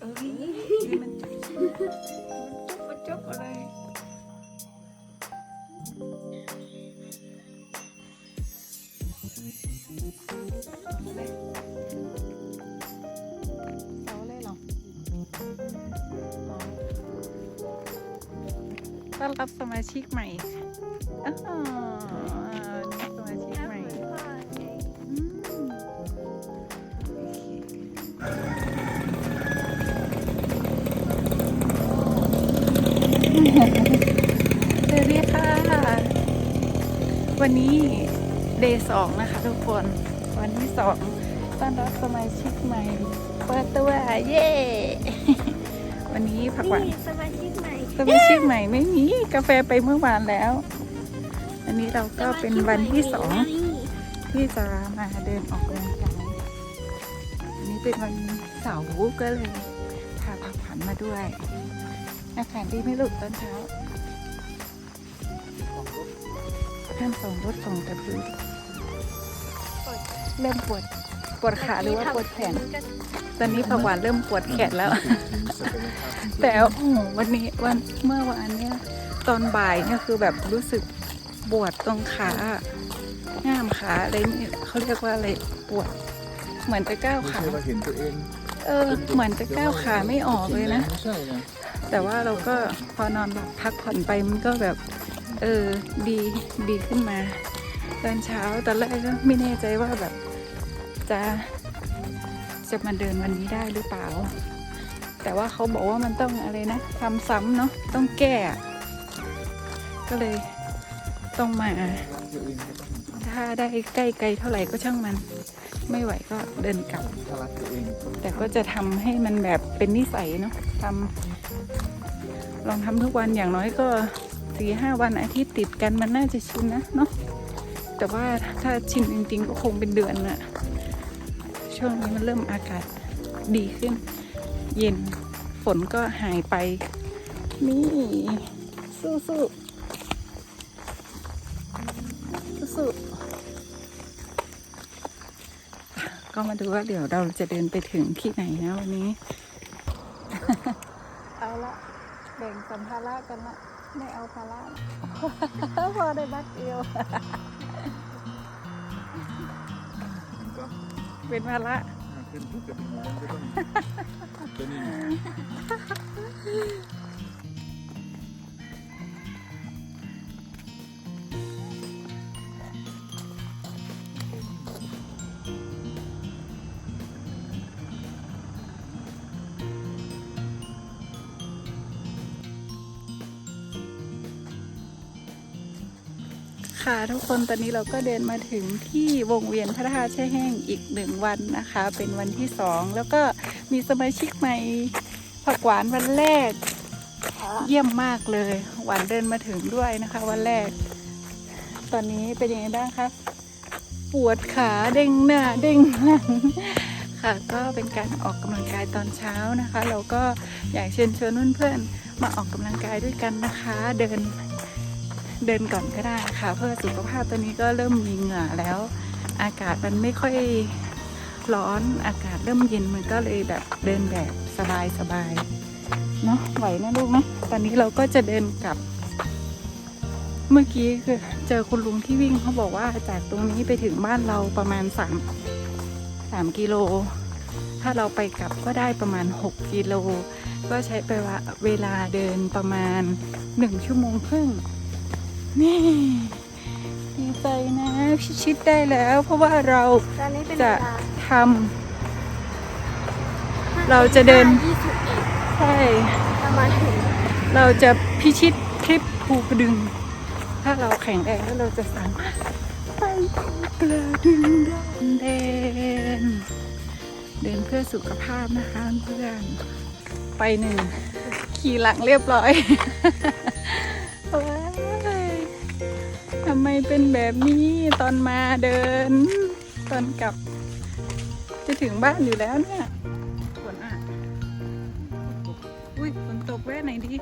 เอ้นี่มันจุ๊บมันจุ๊บอะไรเอาเลยเหรอต้อนรับสมาชิกใหม่อ๋อ สวัสดีค่ะ วันนี้เดย์สองนะคะทุกคน วันที่สองต้อนรับสมาชิกใหม่เปิดตัวเย้วันนี้ผักหวานสมาชิกใหม่สมาชิกใหม่ไม่มีกาแฟไปเมื่อวานแล้ว อันนี้เราก็เป็นวันที่สองที่จะมาเดินออกกำลังกายอันนี้เป็นวันเสาร์ก็เลยพาผักผันมาด้วย อากาศดีไหม่ลูกตอนเช้าห้ามส่งรถส่งแต่พื้นเริ่มปวดปวดขาหรือว่าปวดแขน ตอนนี้ผักหวานเริ่มปวดแขนแล้ว แต่โอ้โหวันนี้วันเมื่อวานเนี่ยตอนบ่ายเนี่ยคือแบบรู้สึกปวดตรงขาง่ามขาอะไรนี่เขาเรียกว่าอะไรปวด เหมือนจะก้าวไม่ขาใช่ว่าเห็นตัวเองเออ เหมือนจะก้าวขาไม่ออกเลยนะไม่ใช่นะ แต่ว่าเราก็พอนอนหลับพักผ่อนไปมันก็แบบ เออดีดีขึ้นมาตอนเช้าตอนแรกก็ไม่แน่ใจว่าแบบจะจะมาเดินวันนี้ได้หรือเปล่า แต่ว่าเขาบอกว่ามันต้องอะไรนะทำซ้ำเนาะต้องแก้ ก็เลยต้องมา ถ้าได้ใกล้ไกลเท่าไหร่ก็ช่างมัน ไม่ไหวก็เดินกลับแต่ก็จะทำให้มันแบบเป็นนิสัยเนาะทำ ลองทำทุกวันอย่างน้อยก็สี่ห้าวันอาทิตย์ติดกันมันน่าจะชินนะเนาะแต่ว่าถ้าชินจริง ๆ ก็คงเป็นเดือนอะช่วงนี้มันเริ่มอากาศดีขึ้น เย็นฝนก็หายไป นี่สู้สู้สู้สู้ก็มาดูว่าเดี๋ยวเราจะเดินไปถึงที่ไหนนะวันนี้ เอาละ บ่งสัมภาระกันละไม่เอาภาระพอได้บักเดียวก็เป็นภาระมากขึ้นทุกกระดิ่งมันก็ต้องตัวนี้ ค่ะทุกคนตอนนี้เราก็เดินมาถึงที่วงเวียนพระธาตุแช่แห้งอีกหนึ่งวันนะคะ เป็นวันที่สองแล้วก็มีสมาชิกใหม่ผักหวานวันแรก เยี่ยมมากเลย หวานเดินมาถึงด้วยนะคะ วันแรก ตอนนี้เป็นยังไงบ้างคะปวดขาเด้งหน้าเด้งหลังค่ะก็เป็นการออกกำลังกายตอนเช้านะคะ เราก็อยากเชิญชวนเพื่อนๆมาออกกำลังกายด้วยกันนะคะ เดิน เดินก่อนก็ได้ค่ะ เพื่อสุขภาพตอนนี้ก็เริ่มมีเหงื่อแล้ว อากาศมันไม่ค่อยร้อนอากาศเริ่มเย็นมันก็เลยแบบเดินแบบสบายสบายๆเนาะไหวนะลูกนะตอนนี้เราก็จะเดินกลับ เมื่อกี้คือเจอคุณลุงที่วิ่งเขาบอกว่าจากตรงนี้ไปถึงบ้านเราประมาณสามสามกิโล ถ้าเราไปกลับก็ได้ประมาณหกกิโล ก็ใช้ไปว่าเวลาเดินประมาณหนึ่งชั่วโมงครึ่ง นี่ดีใจนะพิชิตได้แล้ว เพราะว่าเราตอนนี้เป็นจะเวลาทำเราจะเดินยี่สิบเอ็ดใช่ประมาณถึงเราจะพิชิตคลิปภูกระดึง ถ้าเราแข็งแรงแล้วเราจะสามารถไปภูกระดึงได้เดินเดินเพื่อสุขภาพนะคะเพื่อนไปหนึ่งขี่หลังเรียบร้อยำไมเป็นแบบนี้ตอนมาเดิน ตอนกลับ จะถึงบ้านอยู่แล้วเนี่ยฝนอะ อุ้ยฝนตกแว่ไหนดี